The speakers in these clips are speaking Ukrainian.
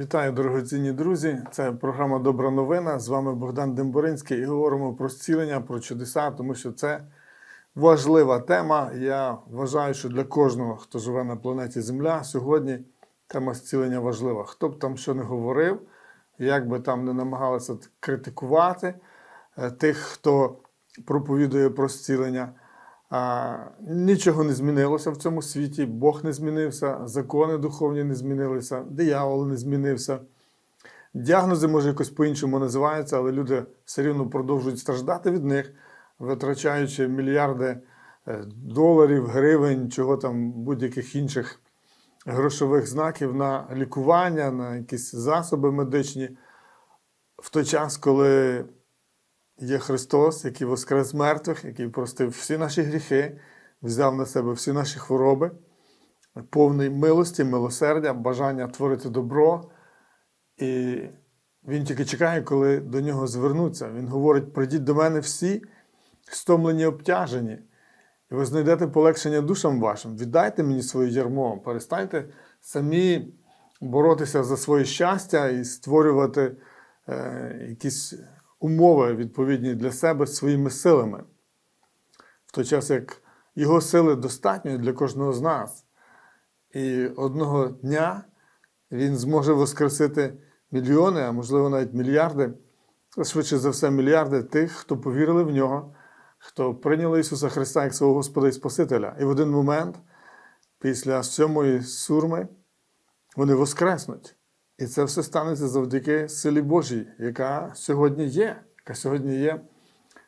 Вітаю, дорогоцінні друзі! Це програма Добра новина. З вами Богдан Демборинський і говоримо про зцілення, про чудеса, тому що це важлива тема. Я вважаю, що для кожного, хто живе на планеті Земля, сьогодні тема зцілення важлива. Хто б там що не говорив, як би там не намагалися критикувати е, тих, хто проповідує про зцілення. Нічого не змінилося в цьому світі, Бог не змінився, закони духовні не змінилися, диявол не змінився. Діагнози, може, якось по-іншому називаються, але люди все рівно продовжують страждати від них, витрачаючи мільярди е, доларів, гривень, чого там будь-яких інших грошових знаків на лікування, на якісь засоби медичні. В той час, коли є Христос, який воскрес з мертвих, який простив всі наші гріхи, взяв на себе всі наші хвороби, повний милості, милосердя, бажання творити добро. І він тільки чекає, коли до нього звернуться. Він говорить: прийдіть до мене всі, стомлені, обтяжені, і ви знайдете полегшення душам вашим. Віддайте мені своє ярмо, перестаньте самі боротися за своє щастя і створювати е, якісь умови відповідні для себе своїми силами. В той час, як його сили достатньо для кожного з нас. І одного дня він зможе воскресити мільйони, а можливо навіть мільярди, швидше за все, мільярди тих, хто повірили в нього, хто прийняли Ісуса Христа як свого Господа і Спасителя. І в один момент, після сьомої сурми, вони воскреснуть. І це все станеться завдяки силі Божій, яка сьогодні є, яка сьогодні є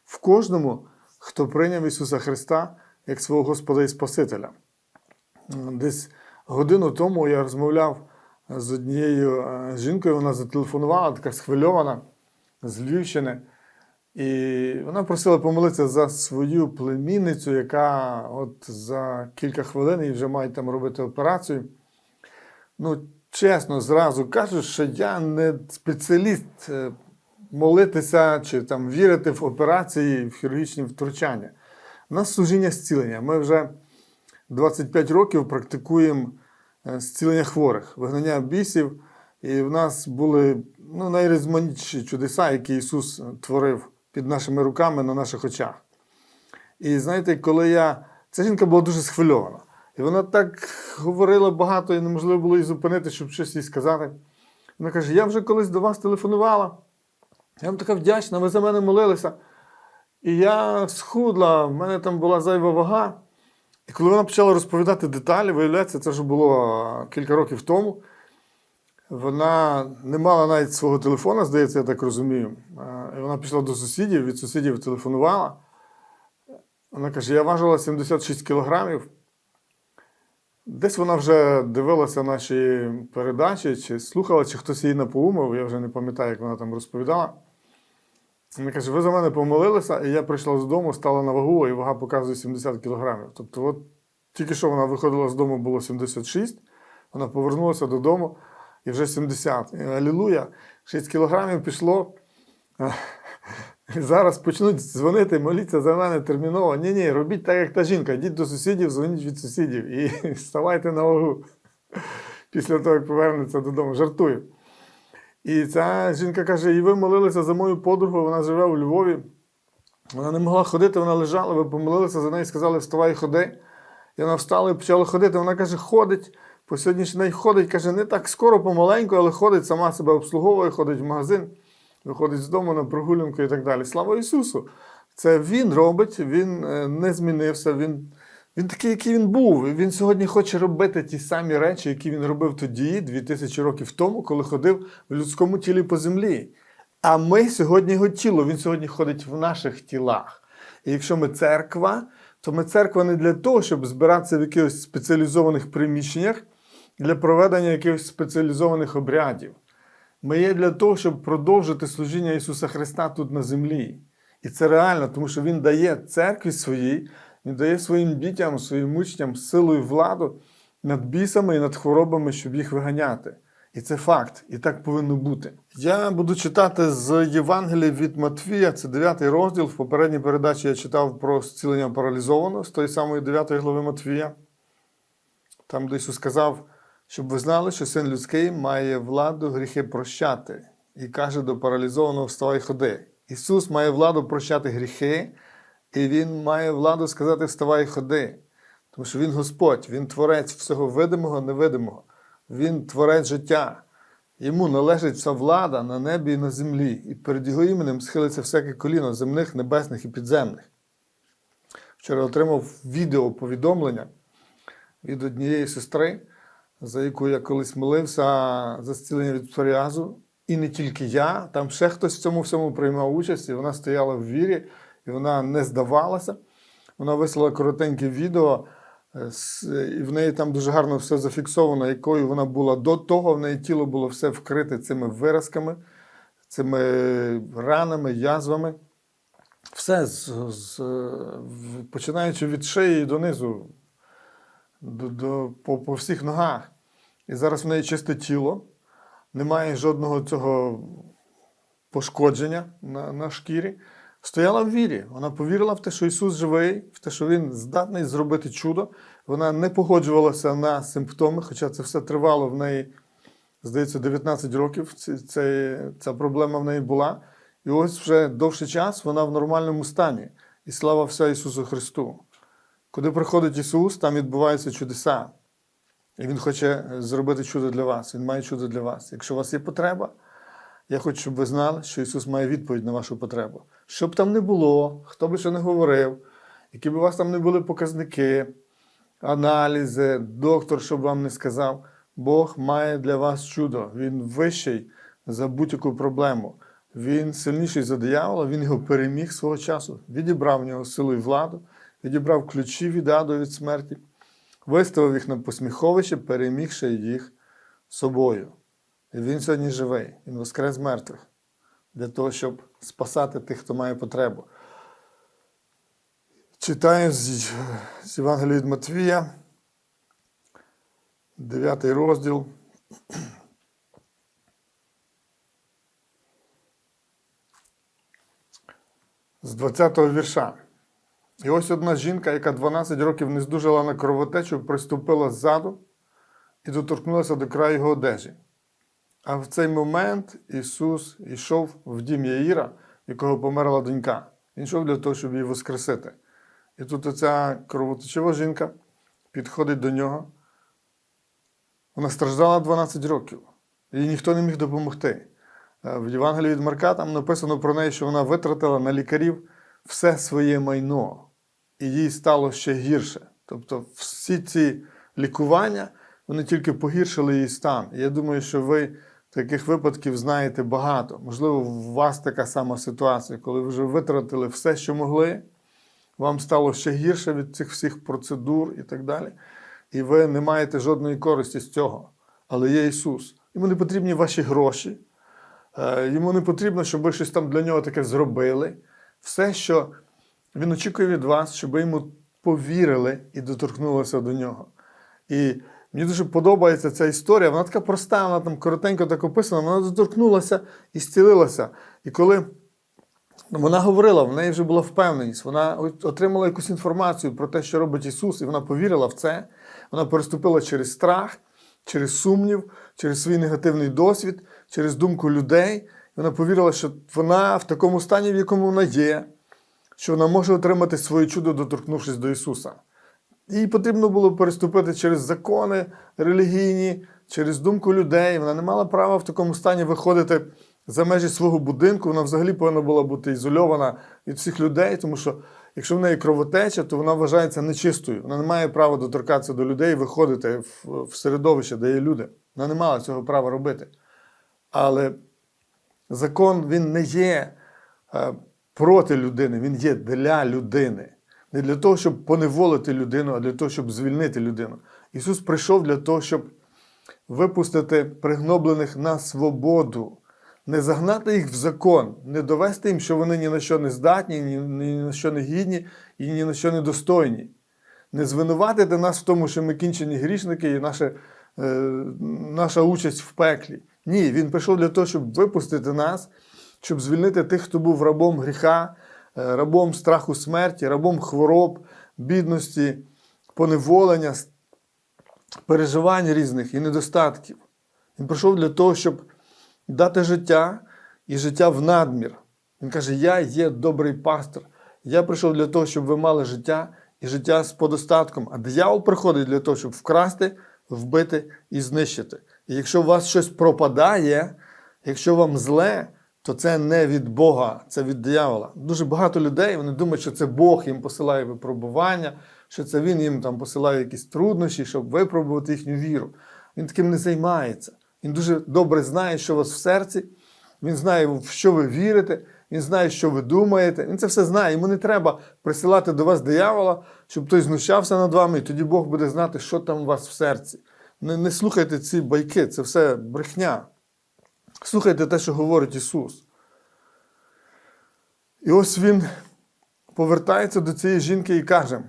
в кожному, хто прийняв Ісуса Христа як свого Господа і Спасителя. Десь годину тому я розмовляв з однією е, жінкою, вона зателефонувала, така схвильована з Львівщини. І вона просила помолитися за свою племінницю, яка от за кілька хвилин їй вже має там робити операцію. Ну, чесно, зразу кажу, що я не спеціаліст е, молитися чи там вірити в операції, в хірургічні втручання. У нас служіння зцілення. Ми вже 25 років практикуємо е, зцілення хворих, вигнання бісів. І в нас були ну, найрізноманітніші чудеса, які Ісус творив під нашими руками на наших очах. І знаєте, коли я. Ця жінка була дуже схвильована. І вона так говорила багато, і неможливо було її зупинити, щоб щось їй сказати. Вона каже: Я вже колись до вас телефонувала. Я вам така вдячна, ви за мене молилися. І я схудла, в мене там була зайва вага. І коли вона почала розповідати деталі, виявляється, це вже було кілька років тому. Вона не мала навіть свого телефона, здається, я так розумію. І вона пішла до сусідів, від сусідів телефонувала. Вона каже: я важила 76 кілограмів. Десь вона вже дивилася наші передачі, чи слухала, чи хтось її напоумив, я вже не пам'ятаю, як вона там розповідала. Вона каже: ви за мене помолилися, і я прийшла з дому, стала на вагу, і вага показує 70 кілограмів. Тобто, от тільки що вона виходила з дому, було 76, вона повернулася додому і вже 70. І, Алілуя, 6 кілограмів пішло. Зараз почнуть дзвонити, моліться за мене терміново. Ні, ні, робіть так, як та жінка. Йдіть до сусідів, дзвоніть від сусідів і ставайте на вагу після того, як повернеться додому. Жартую. І ця жінка каже: і ви молилися за мою подругу, вона живе у Львові. Вона не могла ходити, вона лежала, ви помолилися за неї, сказали, вставай, ходи. І вона встала і почала ходити. Вона каже, ходить. По сьогоднішній день ходить, каже, не так скоро, помаленьку, але ходить, сама себе обслуговує, ходить в магазин, виходить з дому на прогулянку і так далі. Слава Ісусу! Це Він робить, Він е, не змінився, Він, він такий, який він був. Він сьогодні хоче робити ті самі речі, які він робив тоді, 2000 років тому, коли ходив в людському тілі по землі. А ми сьогодні його тіло, він сьогодні ходить в наших тілах. І якщо ми церква, то ми церква не для того, щоб збиратися в якихось спеціалізованих приміщеннях для проведення якихось спеціалізованих обрядів. Ми є для того, щоб продовжити служіння Ісуса Христа тут на землі. І це реально, тому що Він дає церкві своїй, Він дає своїм дітям, своїм учням силу і владу над бісами і над хворобами, щоб їх виганяти. І це факт, і так повинно бути. Я буду читати з Євангелія від Матвія, це 9 розділ. В попередній передачі я читав про зцілення паралізованого з тої самої 9 глави Матвія. Там, де Ісус сказав, щоб ви знали, що син людський має владу гріхи прощати, і каже до паралізованого вставай ходи. Ісус має владу прощати гріхи, і Він має владу сказати вставай ходи. Тому що Він Господь, Він творець всього видимого, невидимого, Він творець життя. Йому належить вся влада на небі і на землі, і перед його іменем схилиться всяке коліно земних, небесних і підземних. Вчора отримав відео повідомлення від однієї сестри, за яку я колись молився за зцілення від псоріазу. І не тільки я, там ще хтось в цьому всьому приймав участь, і вона стояла в вірі, і вона не здавалася. Вона вислала коротеньке відео, е, і в неї там дуже гарно все зафіксовано, якою вона була до того. В неї тіло було все вкрите цими виразками, цими ранами, язвами. Все з, з, починаючи від шиї донизу, до, до, по, по всіх ногах. І зараз в неї чисте тіло, немає жодного цього пошкодження на, на шкірі. Стояла в вірі. Вона повірила в те, що Ісус живий, в те, що Він здатний зробити чудо. Вона не погоджувалася на симптоми, хоча це все тривало в неї, здається, 19 років. Це, ця проблема в неї була. І ось вже довший час вона в нормальному стані. І слава вся Ісусу Христу. Куди приходить Ісус, там відбуваються чудеса. І Він хоче е, зробити чудо для вас. Він має чудо для вас. Якщо у вас є потреба, я хочу, щоб ви знали, що Ісус має відповідь на вашу потребу. Що б там не було, хто би що не говорив, які б у вас там не були показники, аналізи, доктор, що б вам не сказав, Бог має для вас чудо. Він вищий за будь-яку проблему. Він сильніший за диявола, він його переміг свого часу, відібрав в нього силу і владу, відібрав ключі від аду від смерті, виставив їх на посміховище, перемігши їх собою. І він сьогодні живий, він воскрес мертвих для того, щоб спасати тих, хто має потребу. Читаю з, з Євангелія від Матвія, 9 розділ. З 20-го вірша. І ось одна жінка, яка 12 років не здужала на кровотечу, приступила ззаду і доторкнулася до краю його одежі. А в цей момент Ісус йшов в дім Яїра, якого померла донька. Він йшов для того, щоб її воскресити. І тут оця кровоточива жінка підходить до нього. Вона страждала 12 років, їй ніхто не міг допомогти. Е, В Євангелії від Марка там написано про неї, що вона витратила на лікарів все своє майно, і їй стало ще гірше. Тобто, всі ці лікування вони тільки погіршили її стан. Я думаю, що ви таких випадків знаєте багато. Можливо, у вас така сама ситуація, коли ви вже витратили все, що могли, вам стало ще гірше від цих всіх процедур і так далі. І ви не маєте жодної користі з цього. Але є Ісус. Йому не потрібні ваші гроші. Е, Йому не потрібно, щоб ви щось там для нього таке зробили. Все, що він очікує від вас, щоб йому повірили і доторкнулися до нього. І мені дуже подобається ця історія. Вона така проста, вона там коротенько так описана, вона доторкнулася і зцілилася. І коли вона говорила, в неї вже була впевненість, вона отримала якусь інформацію про те, що робить Ісус, і вона повірила в це. Вона переступила через страх, через сумнів, через свій негативний досвід, через думку людей. Вона повірила, що вона в такому стані, в якому вона є, що вона може отримати своє чудо, доторкнувшись до Ісуса. Їй потрібно було переступити через закони релігійні, через думку людей. Вона не мала права в такому стані виходити за межі свого будинку. Вона взагалі повинна була бути ізольована від всіх людей, тому що якщо в неї кровотеча, то вона вважається нечистою. Вона не має права доторкатися до людей і виходити в, середовище, де є люди. Вона не мала цього права робити. Але закон він не є е, проти людини, він є для людини. Не для того, щоб поневолити людину, а для того, щоб звільнити людину. Ісус прийшов для того, щоб випустити пригноблених на свободу, не загнати їх в закон, не довести їм, що вони ні на що не здатні, ні, на що не гідні і ні на що не достойні. Не звинуватити нас в тому, що ми кінчені грішники і наша, е, наша участь в пеклі. Ні, Він прийшов для того, щоб випустити нас, щоб звільнити тих, хто був рабом гріха, е, рабом страху смерті, рабом хвороб, бідності, поневолення, переживань різних і недостатків. Він прийшов для того, щоб дати життя і життя в надмір. Він каже: Я є добрий пастор. Я прийшов для того, щоб ви мали життя і життя з подостатком. А диявол приходить для того, щоб вкрасти, вбити і знищити. І якщо у вас щось пропадає, якщо вам зле, то це не від Бога, це від диявола. Дуже багато людей вони думають, що це Бог їм посилає випробування, що це Він їм там посилає якісь труднощі, щоб випробувати їхню віру. Він таким не займається. Він дуже добре знає, що у вас в серці. Він знає, в що ви вірите, він знає, що ви думаєте. Він це все знає. Йому не треба присилати до вас диявола, щоб той знущався над вами, і тоді Бог буде знати, що там у вас в серці. Не, не слухайте ці байки, це все брехня. Слухайте те, що говорить Ісус. І ось він повертається до цієї жінки і каже: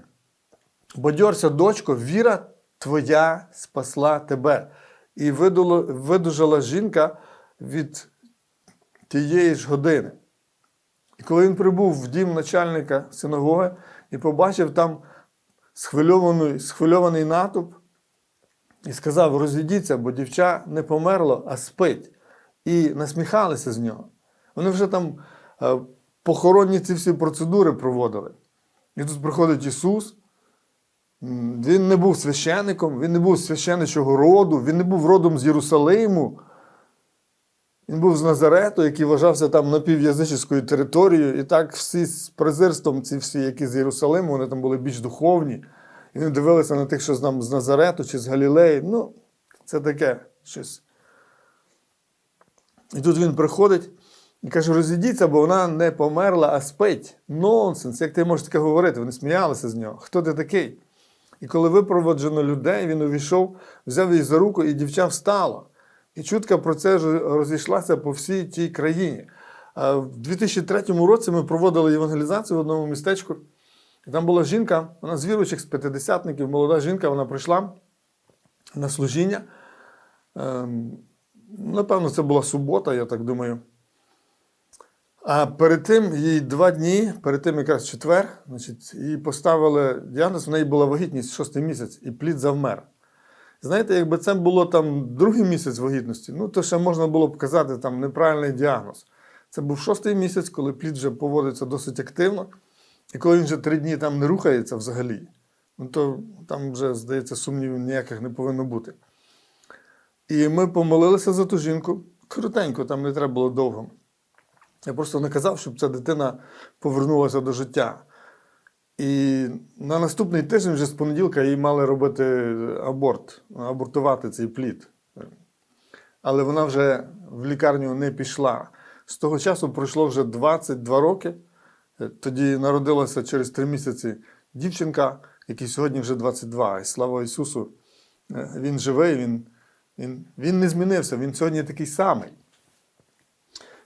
Бодьорся, дочко, віра твоя спасла тебе. І видужала жінка від тієї ж години. І коли він прибув в дім начальника синагоги і побачив там схвильований, схвильований натовп, і сказав: розійдіться, бо дівча не померло, а спить. І насміхалися з нього. Вони вже там е, похоронні ці всі процедури проводили. І тут приходить Ісус. Він не був священником, він не був священничого роду, він не був родом з Єрусалиму. Він був з Назарету, який вважався там напів'язичською територією. І так всі з презирством, ці всі, які з Єрусалиму, вони там були більш духовні. І вони дивилися на тих, що там з Назарету чи з Галілеї. Ну, це таке щось. І тут він приходить і каже: розійдіться, бо вона не померла, а спить. Нонсенс, як ти можеш таке говорити? Вони сміялися з нього. Хто ти такий? І коли випроводжено людей, він увійшов, взяв її за руку, і дівча встала. І чутка про це розійшлася по всій тій країні. В 2003 році ми проводили евангелізацію в одному містечку. Там була жінка, вона з віруючих, з п'ятидесятників, молода жінка, вона прийшла на служіння. Напевно, це була субота, я так думаю. А перед тим їй два дні, перед тим якраз четвер, значить, їй поставили діагноз, в неї була вагітність шостий місяць, і плід завмер. Знаєте, якби це було там другий місяць вагітності, ну то ще можна було б казати там неправильний діагноз. Це був шостий місяць, коли плід вже поводиться досить активно, і коли він вже три дні там не рухається взагалі, ну то там вже, здається, сумнівів ніяких не повинно бути. І ми помолилися за ту жінку. Коротенько, там не треба було довго. Я просто наказав, щоб ця дитина повернулася до життя. І на наступний тиждень, вже з понеділка, їй мали робити аборт, абортувати цей плід. Але вона вже в лікарню не пішла. З того часу пройшло вже 22 роки. Тоді народилася через 3 місяці дівчинка, якій сьогодні вже 22. І слава Ісусу, е, він живий, він, він, він не змінився, він сьогодні такий самий.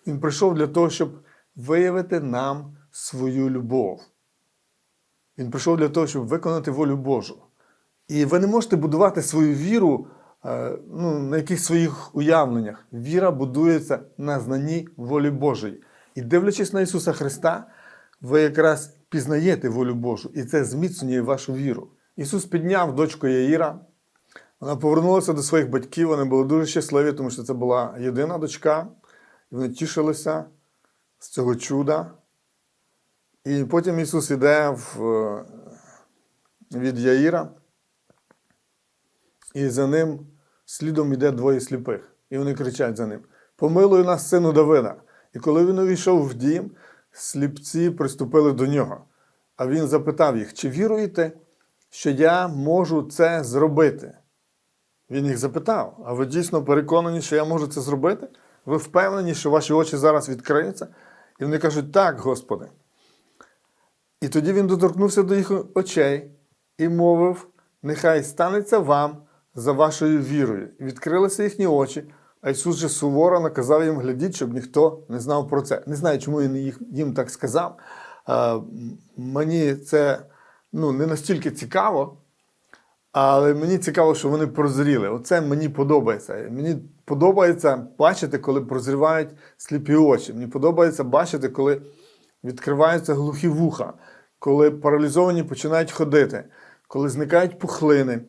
Він прийшов для того, щоб виявити нам свою любов. Він прийшов для того, щоб виконати волю Божу. І ви не можете будувати свою віру е, ну, на якихось своїх уявленнях. Віра будується на знанні волі Божої. І дивлячись на Ісуса Христа, ви якраз пізнаєте волю Божу, і це зміцнює вашу віру. Ісус підняв дочку Яїра. Вона повернулася до своїх батьків, вони були дуже щасливі, тому що це була єдина дочка, і вони тішилися з цього чуда. І потім Ісус іде в, е, від Яїра, і за ним слідом йде двоє сліпих. І вони кричать за ним: Помилуй нас, сину Давида. І коли він увійшов в дім, сліпці приступили до нього. А він запитав їх: чи віруєте, що я можу це зробити? Він їх запитав: а ви дійсно переконані, що я можу це зробити? Ви впевнені, що ваші очі зараз відкриються? І вони кажуть, так, Господи. І тоді він доторкнувся до їх очей і мовив: Нехай станеться вам за вашою вірою. Відкрилися їхні очі, а Ісус же суворо наказав їм глядіть, щоб ніхто не знав про це. Не знаю, чому він їм так сказав. Мені це ну, не настільки цікаво, але мені цікаво, що вони прозріли. Оце мені подобається. Мені подобається бачити, коли прозрівають сліпі очі. Мені подобається бачити, коли відкриваються глухі вуха, коли паралізовані починають ходити, коли зникають пухлини,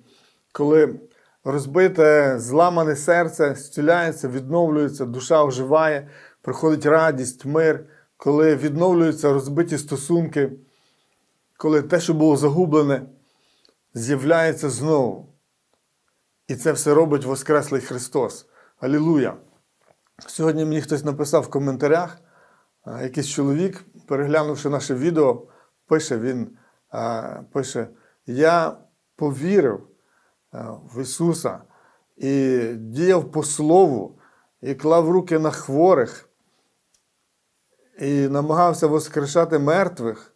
коли розбите, зламане серце зціляється, відновлюється, душа оживає, приходить радість, мир, коли відновлюються розбиті стосунки, коли те, що було загублене, з'являється знову. І це все робить Воскреслий Христос. Алілуя! Сьогодні мені хтось написав в коментарях, якийсь чоловік, переглянувши наше відео, пише він, пише: Я повірив в Ісуса і діяв по Слову, і клав руки на хворих, і намагався воскрешати мертвих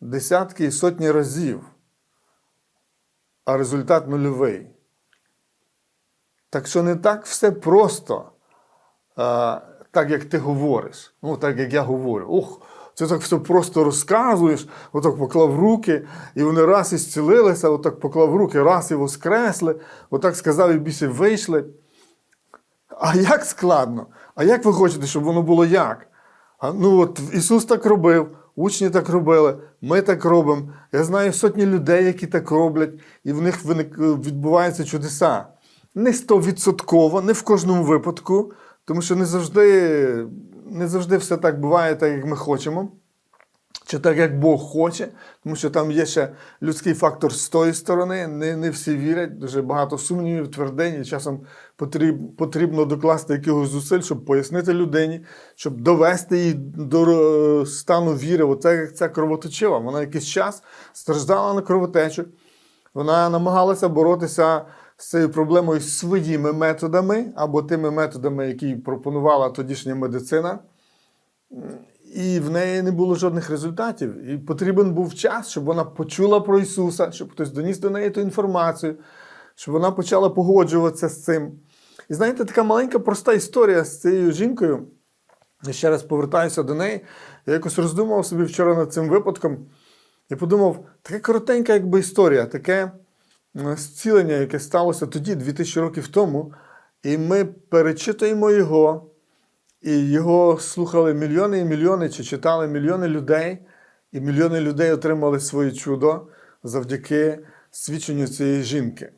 десятки і сотні разів, а результат нульовий. Так що не так все просто, а, так як ти говориш, ну так як я говорю. Ух, це так все просто розказуєш, отак поклав руки, і вони раз і зцілилися, отак поклав руки, раз і воскресли, отак сказав, і біси вийшли. А як складно? А як ви хочете, щоб воно було як? А, ну от Ісус так робив, учні так робили, ми так робимо. Я знаю сотні людей, які так роблять, і в них відбуваються чудеса. Не стовідсотково, не в кожному випадку, тому що не завжди, не завжди все так буває, так як ми хочемо. Чи так, як Бог хоче, тому що там є ще людський фактор з тої сторони, не, не всі вірять, дуже багато сумнівів, твердень, і часом потріб, потрібно докласти якихось зусиль, щоб пояснити людині, щоб довести її до е, стану віри. Оце як ця кровоточива. Вона якийсь час страждала на кровотечу, вона намагалася боротися з цією проблемою своїми методами або тими методами, які пропонувала тодішня медицина і в неї не було жодних результатів. І потрібен був час, щоб вона почула про Ісуса, щоб хтось доніс до неї ту інформацію, щоб вона почала погоджуватися з цим. І знаєте, така маленька проста історія з цією жінкою. Я ще раз повертаюся до неї. Я якось роздумував собі вчора над цим випадком і подумав, таке коротенька, якби історія, таке е, зцілення, яке сталося тоді, 2000 років тому, і ми перечитуємо його. І його слухали мільйони і мільйони, чи читали мільйони людей, і мільйони людей отримали своє чудо завдяки свідченню цієї жінки.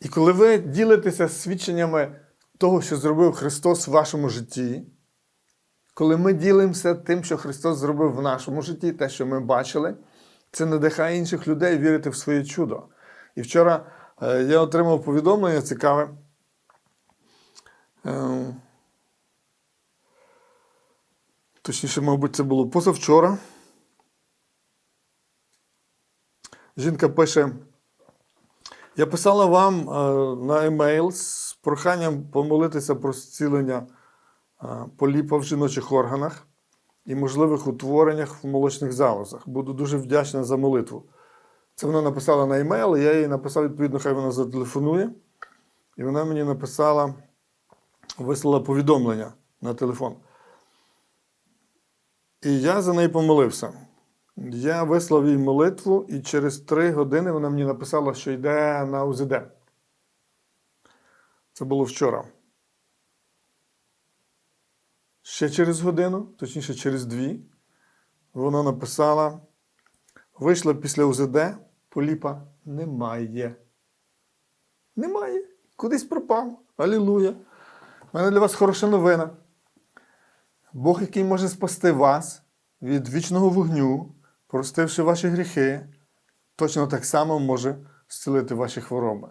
І коли ви ділитеся свідченнями того, що зробив Христос в вашому житті, коли ми ділимося тим, що Христос зробив в нашому житті, те, що ми бачили, це надихає інших людей вірити в своє чудо. І вчора е, я отримав повідомлення цікаве. Е, Точніше, мабуть, це було позавчора. Жінка пише: Я писала вам е, на емейл з проханням помолитися про зцілення е, поліпа в жіночих органах і можливих утвореннях в молочних залозах. Буду дуже вдячна за молитву. Це вона написала на емейл, я їй написав, відповідно, хай вона зателефонує. І вона мені написала, вислала повідомлення на телефон. І я за неї помолився. Я вислав їй молитву, і через три години вона мені написала, що йде на УЗД. Це було вчора. Ще через годину, точніше, через дві, вона написала: вийшла після УЗД, поліпа немає. Немає. Кудись пропав. Алілуя. У мене для вас хороша новина. Бог, який може спасти вас від вічного вогню, простивши ваші гріхи, точно так само може зцілити ваші хвороби.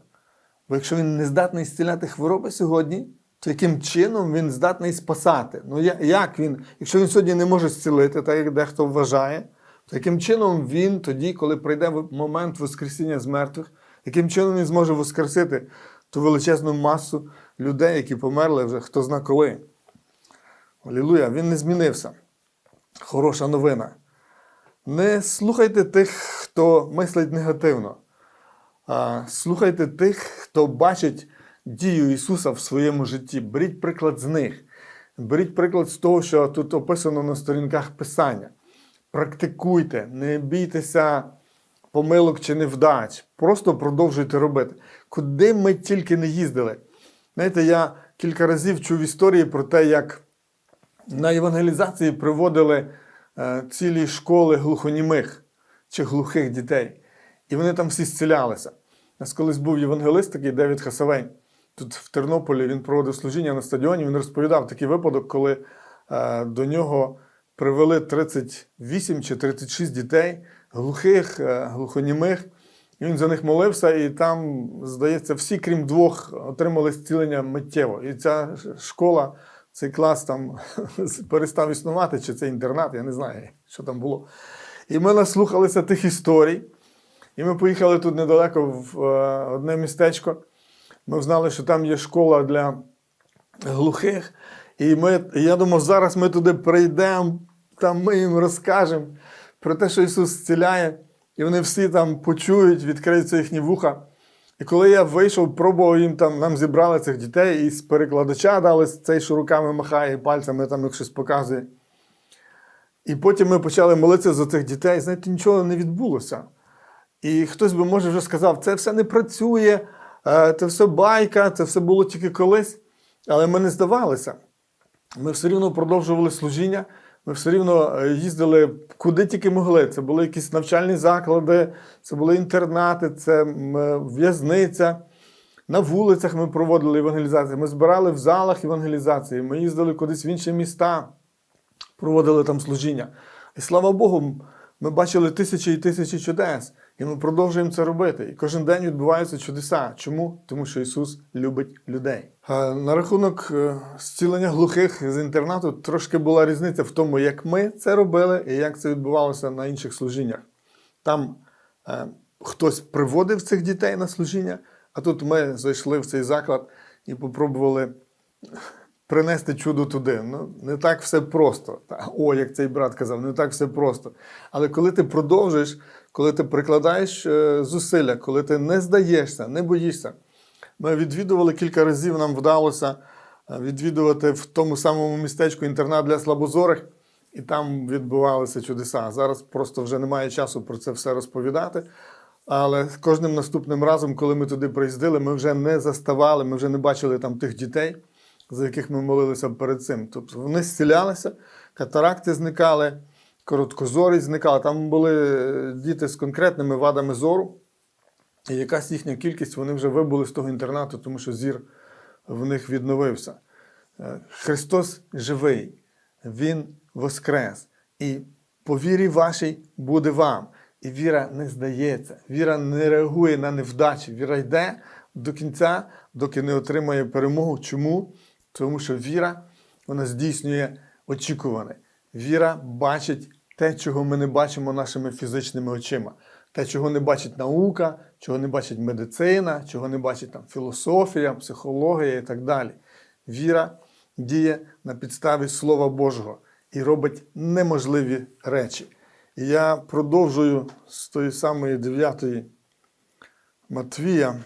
Бо якщо він не здатний зціляти хвороби сьогодні, то яким чином він здатний спасати? Ну як він, якщо він сьогодні не може зцілити, так як дехто вважає, то яким чином він тоді, коли прийде момент Воскресіння з мертвих, яким чином він зможе воскресити ту величезну масу людей, які померли вже хто зна коли? Алілуя, він не змінився. Хороша новина. Не слухайте тих, хто мислить негативно. А Слухайте тих, хто бачить дію Ісуса в своєму житті. Беріть приклад з них. Беріть приклад з того, що тут описано на сторінках Писання. Практикуйте, не бійтеся помилок чи невдач. Просто продовжуйте робити. Куди ми тільки не їздили. Знаєте, я кілька разів чув історії про те, як на евангелізації приводили е, цілі школи глухонімих чи глухих дітей. І вони там всі зцілялися. У нас колись був євангелист такий Девід Хасавень. Тут в Тернополі він проводив служіння на стадіоні. Він розповідав такий випадок, коли е, до нього привели 38 чи 36 дітей, глухих, е, глухонімих. І він за них молився, і там, здається, всі, крім двох, отримали зцілення миттєво. І ця школа, цей клас там перестав існувати, чи це інтернат, я не знаю, що там було. І ми наслухалися тих історій. І ми поїхали тут недалеко в е, одне містечко. Ми знали, що там є школа для глухих. І ми, я думав, зараз ми туди прийдемо, там ми їм розкажемо про те, що Ісус зціляє, і вони всі там почують, відкриються їхні вуха. І коли я вийшов, пробував їм там, нам зібрали цих дітей, і з перекладача дали цей, що руками махає, і пальцями там їх щось показує. І потім ми почали молитися за цих дітей. Знаєте, нічого не відбулося. І хтось би, може, вже сказав, це все не працює, е, це все байка, це все було тільки колись. Але ми не здавалися. Ми все рівно продовжували служіння, ми все рівно е, їздили куди тільки могли. Це були якісь навчальні заклади, це були інтернати, це е, в'язниця. На вулицях ми проводили евангелізацію. Ми збирали в залах евангелізації, ми їздили кудись в інші міста, проводили там служіння. І слава Богу, ми бачили тисячі і тисячі чудес, і ми продовжуємо це робити. І кожен день відбуваються чудеса. Чому? Тому що Ісус любить людей. На рахунок е, зцілення глухих з інтернату трошки була різниця в тому, як ми це робили і як це відбувалося на інших служіннях. Там е, хтось приводив цих дітей на служіння, а тут ми зайшли в цей заклад і попробували принести чудо туди. Ну, не так все просто. О, як цей брат казав, не так все просто. Але коли ти продовжуєш, коли ти прикладаєш е, зусилля, коли ти не здаєшся, не боїшся. Ми відвідували кілька разів, нам вдалося е, відвідувати в тому самому містечку інтернат для слабозорих, і там відбувалися чудеса. Зараз просто вже немає часу про це все розповідати. Але кожним наступним разом, коли ми туди приїздили, ми вже не заставали, ми вже не бачили там тих дітей, за яких ми молилися перед цим. Тобто вони зцілялися, катаракти зникали, короткозорість зникала. Там були е, діти з конкретними вадами зору. І якась їхня кількість, вони вже вибули з того інтернату, тому що зір в них відновився. Е, Христос живий, Він воскрес. І по вірі вашій буде вам. І віра не здається, віра не реагує на невдачі. Віра йде до кінця, доки не отримає перемогу. Чому? Тому що віра вона здійснює очікуване. Віра бачить те, чого ми не бачимо нашими фізичними очима. Те, чого не бачить наука, чого не бачить медицина, чого не бачить там, філософія, психологія і так далі. Віра діє на підставі Слова Божого і робить неможливі речі. І я продовжую з тої самої 9 Матвія,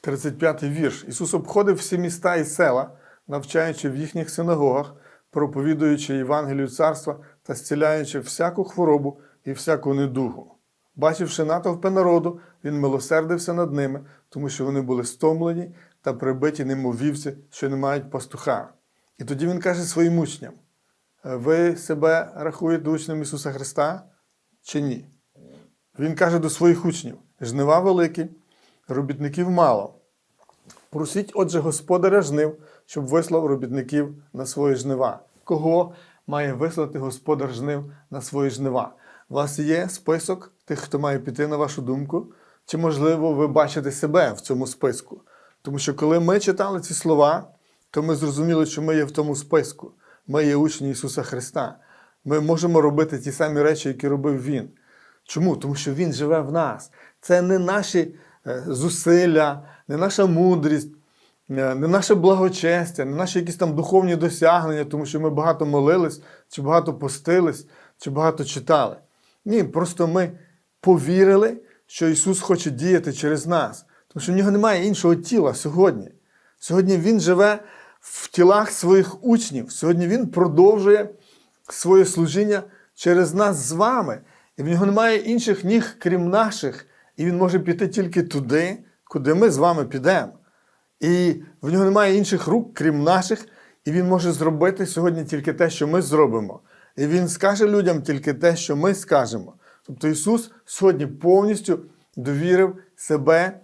35 вірш. Ісус обходив всі міста і села, навчаючи в їхніх синагогах, проповідуючи Євангелію царства та зціляючи всяку хворобу і всяку недугу. Бачивши натовпи народу, він милосердився над ними, тому що вони були стомлені та прибиті ним вівці, що не мають пастуха. І тоді він каже своїм учням: ви себе рахуєте учнем Ісуса Христа чи ні? Він каже до своїх учнів: жнива великі, робітників мало. Просіть, отже, господаря жнив, щоб вислав робітників на свої жнива. Кого має вислати господар жнив на свої жнива? У вас є список тих, хто має піти на вашу думку? Чи, можливо, ви бачите себе в цьому списку? Тому що коли ми читали ці слова, то ми зрозуміли, що ми є в тому списку. Ми є учні Ісуса Христа. Ми можемо робити ті самі речі, які робив Він. Чому? Тому що Він живе в нас. Це не наші е, зусилля, не наша мудрість, не наше благочестя, не наші якісь там духовні досягнення, тому що ми багато молились, чи багато постились, чи багато читали. Ні, просто ми повірили, що Ісус хоче діяти через нас. Тому що в нього немає іншого тіла сьогодні. Сьогодні Він живе в тілах своїх учнів. Сьогодні Він продовжує своє служіння через нас з вами. І в нього немає інших ніг, крім наших. І він може піти тільки туди, куди ми з вами підемо. І в нього немає інших рук, крім наших, і він може зробити сьогодні тільки те, що ми зробимо. І він скаже людям тільки те, що ми скажемо. Тобто Ісус сьогодні повністю довірив себе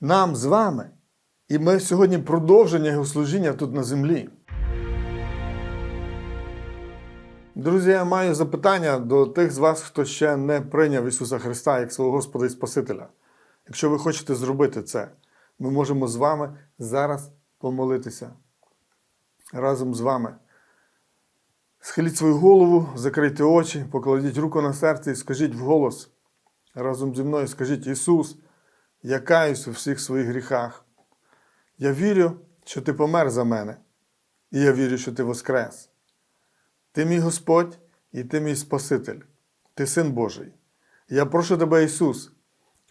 нам з вами. І ми сьогодні продовження його служіння тут на землі. Друзі, я маю запитання до тих з вас, хто ще не прийняв Ісуса Христа як свого Господа і Спасителя. Якщо ви хочете зробити це, ми можемо з вами зараз помолитися разом з вами. Схиліть свою голову, закрийте очі, покладіть руку на серце і скажіть вголос разом зі мною, скажіть Ісус, я каюсь у всіх своїх гріхах. Я вірю, що Ти помер за мене, і я вірю, що Ти воскрес. Ти мій Господь і ти мій Спаситель, ти син Божий. Я прошу тебе, Ісус,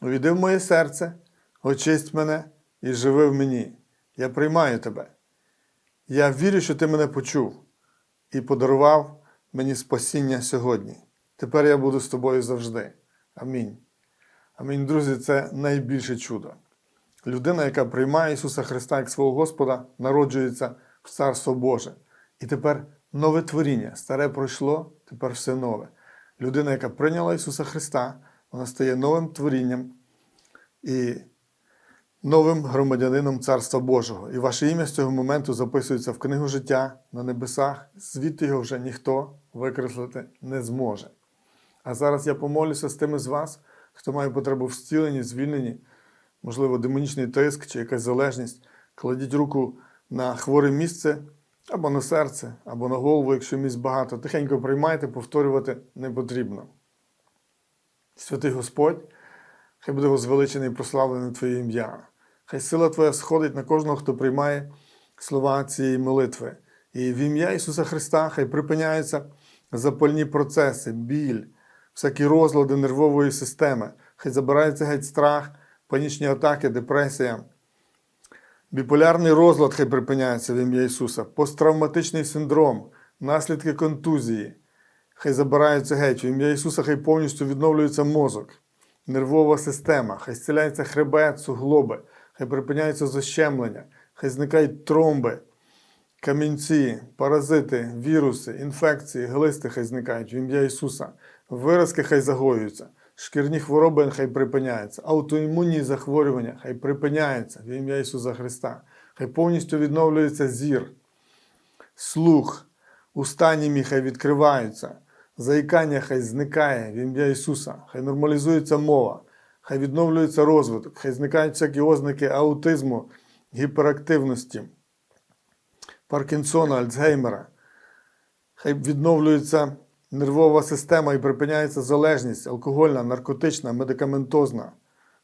увійди в моє серце, очисть мене і живи в мені. Я приймаю тебе. Я вірю, що ти мене почув і подарував мені спасіння сьогодні. Тепер я буду з тобою завжди. Амінь. Амінь, друзі, це найбільше чудо. Людина, яка приймає Ісуса Христа як свого Господа, народжується в Царство Боже. І тепер нове творіння. Старе пройшло, тепер все нове. Людина, яка прийняла Ісуса Христа, вона стає новим творінням і новим громадянином Царства Божого. І ваше ім'я з цього моменту записується в книгу життя на небесах, звідти його вже ніхто викреслити не зможе. А зараз я помолюся з тими з вас, хто має потребу в зціленні, звільненні, можливо, демонічний тиск чи якась залежність. Кладіть руку на хворе місце або на серце, або на голову, якщо місць багато. Тихенько приймайте, повторювати не потрібно. Святий Господь, хай буде возвеличений і прославлене Твоє ім'я. Хай сила Твоя сходить на кожного, хто приймає слова цієї молитви. І в ім'я Ісуса Христа хай припиняються запальні процеси, біль, всякі розлади нервової системи, хай забирається геть страх, панічні атаки, депресія. Біполярний розлад хай припиняється в ім'я Ісуса, посттравматичний синдром, наслідки контузії. Хай забираються геть. В ім'я Ісуса хай повністю відновлюється мозок, нервова система, хай зціляється хребет, суглоби, хай припиняється защемлення, хай зникають тромби, камінці, паразити, віруси, інфекції, глисти хай зникають в ім'я Ісуса. Виразки хай загоюються, шкірні хвороби хай припиняються, аутоімунні захворювання хай припиняються в ім'я Ісуса Христа. Хай повністю відновлюється зір, слух, уста німі хай відкриваються, заїкання хай зникає в ім'я Ісуса, хай нормалізується мова, хай відновлюється розвиток, хай зникають всякі ознаки аутизму, гіперактивності, Паркінсона, Альцгеймера. Хай відновлюється нервова система і припиняється залежність алкогольна, наркотична, медикаментозна.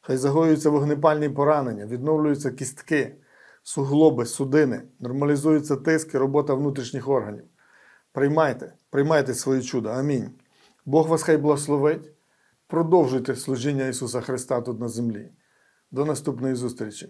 Хай загоюються вогнепальні поранення, відновлюються кістки, суглоби, судини, нормалізується тиск і робота внутрішніх органів. Приймайте, приймайте свої чудо. Амінь. Бог вас хай благословить. Продовжуйте служіння Ісуса Христа тут на землі. До наступної зустрічі!